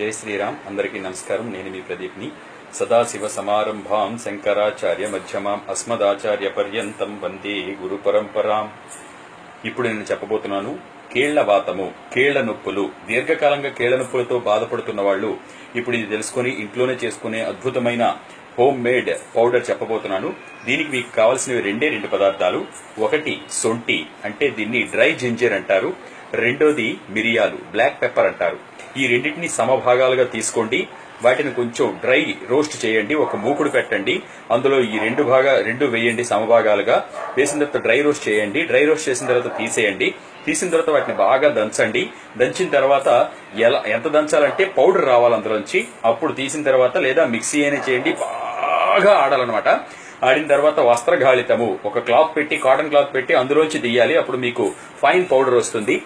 జై శ్రీరామ్. అందరికీ నమస్కారం. నేను మీ ప్రదీప్ని. సదాశివ సమారంభాం శంకరాచార్య మధ్యమాం అస్మదాచార్య పర్యంతం వందే గురు పరంపరాం. ఇప్పుడు నేను చెప్పబోతున్నాను కీళ్ళ వాతము కీళ్ళ నొప్పులు దీర్ఘకాలంగా కీళ్ళ నొప్పులతో బాధపడుతున్న వాళ్ళు ఇప్పుడు ఇది తెలుసుకుని ఇంట్లోనే చేసుకునే అద్భుతమైన హోమ్ మేడ్ పౌడర్ చెప్పబోతున్నాను. దీనికి మీకు కావాల్సినవి రెండే రెండు పదార్థాలు. ఒకటి సొంటి అంటే దీన్ని డ్రై జింజర్ అంటారు. రెండోది మిరియాలు బ్లాక్ పెప్పర్ అంటారు. ఈ రెండింటిని సమభాగాలుగా తీసుకోండి. వాటిని కొంచెం డ్రై రోస్ట్ చేయండి. ఒక మూకుడు పెట్టండి. అందులో ఈ రెండు భాగా రెండు వేయండి సమభాగాలుగా. వేసిన తర్వాత డ్రై రోస్ట్ చేయండి. డ్రై రోస్ట్ చేసిన తర్వాత తీసేయండి. తీసిన తర్వాత వాటిని బాగా దంచండి. దంచిన తర్వాత ఎలా ఎంత దంచాలంటే పౌడర్ రావాలి అందులోంచి. అప్పుడు తీసిన తర్వాత లేదా మిక్సీ అయినా చేయండి. బాగా ఆడాలన్నమాట. ఆడిన తర్వాత వస్త్రగాళితము ఒక క్లాత్ పెట్టి కాటన్ క్లాత్ పెట్టి అందులోంచి తీయాలి. అప్పుడు మీకు ఫైన్ పౌడర్ వస్తుంది.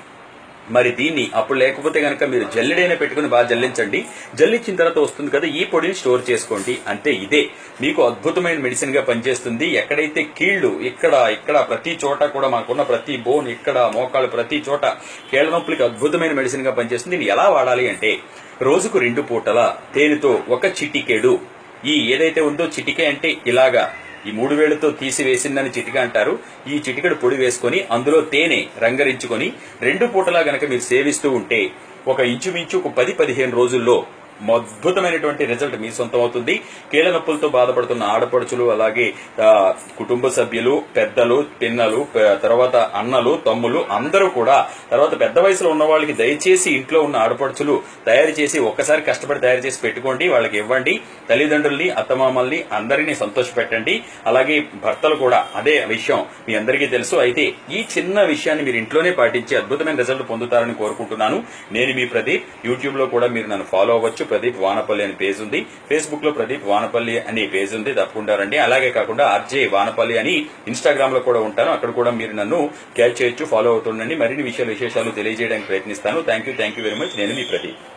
మరి దీన్ని అప్పుడు లేకపోతే కనుక మీరు జల్లెడైనా పెట్టుకుని బాగా జల్లించండి. జల్లించిన తర్వాత వస్తుంది కదా ఈ పొడిని స్టోర్ చేసుకోండి. అంతే ఇదే. మీకు అద్భుతమైన మెడిసిన్గా పనిచేస్తుంది. ఎక్కడైతే కీళ్ళు ఇక్కడ ఇక్కడ ప్రతి చోట కూడా మాకున్న ప్రతి బోన్ ఇక్కడ మోకాలు ప్రతి చోట కీళ్ళ నొప్పులకి అద్భుతమైన మెడిసిన్గా పనిచేస్తుంది. దీన్ని ఎలా వాడాలి అంటే రోజుకు రెండు పూటల తేనెతో ఒక చిటికేడు. ఈ ఏదైతే ఉందో చిటికే అంటే ఇలాగా ఈ మూడు వేళ్ళతో తీసివేసిందని చిటిక అంటారు. ఈ చిటికడు పొడి వేసుకొని అందులో తేనె రంగరించుకొని రెండు పూటలా గనక మీరు సేవిస్తూ ఉంటే ఒక ఇంచుమించు ఒక పది పదిహేను రోజుల్లో అద్భుతమైనటువంటి రిజల్ట్ మీ సొంతం అవుతుంది కీళ్ళ నొప్పులతో బాధపడుతున్న ఆడపడుచులు అలాగే కుటుంబ సభ్యులు పెద్దలు పిన్నలు తర్వాత అన్నలు తమ్ములు అందరూ కూడా తర్వాత పెద్ద వయసులో ఉన్న వాళ్ళకి దయచేసి ఇంట్లో ఉన్న ఆడపడుచులు తయారు చేసి ఒక్కసారి కష్టపడి తయారు చేసి పెట్టుకోండి వాళ్ళకి ఇవ్వండి. తల్లిదండ్రుల్ని అత్తమామల్ని అందరినీ సంతోషపెట్టండి. అలాగే భర్తలు కూడా అదే విషయం మీ అందరికీ తెలుసు. అయితే ఈ చిన్న విషయాన్ని మీరు ఇంట్లోనే పాటించి అద్భుతమైన రిజల్ట్ పొందుతారని కోరుకుంటున్నాను. నేను మీ ప్రదీప్. యూట్యూబ్లో కూడా మీరు నన్ను ఫాలో అవ్వచ్చు. ప్రదీప్ వానపల్లి అనే పేజ్ ఉంది. ఫేస్బుక్లో ప్రదీప్ వానపల్లి అనే పేజ్ ఉంది. తప్పకుండా రండి. అలాగే కాకుండా ఆర్జే వానపల్లి అని ఇన్స్టాగ్రామ్లో కూడా ఉంటాను. అక్కడ కూడా మీరు నన్ను క్యాచ్ చేయొచ్చు ఫాలో అవుతుండండి. మరిన్ని విషయాలు విశేషాలు తెలియజేయడానికి ప్రయత్నిస్తాను. Thank you thank you very much నేను మీ ప్రదీప్.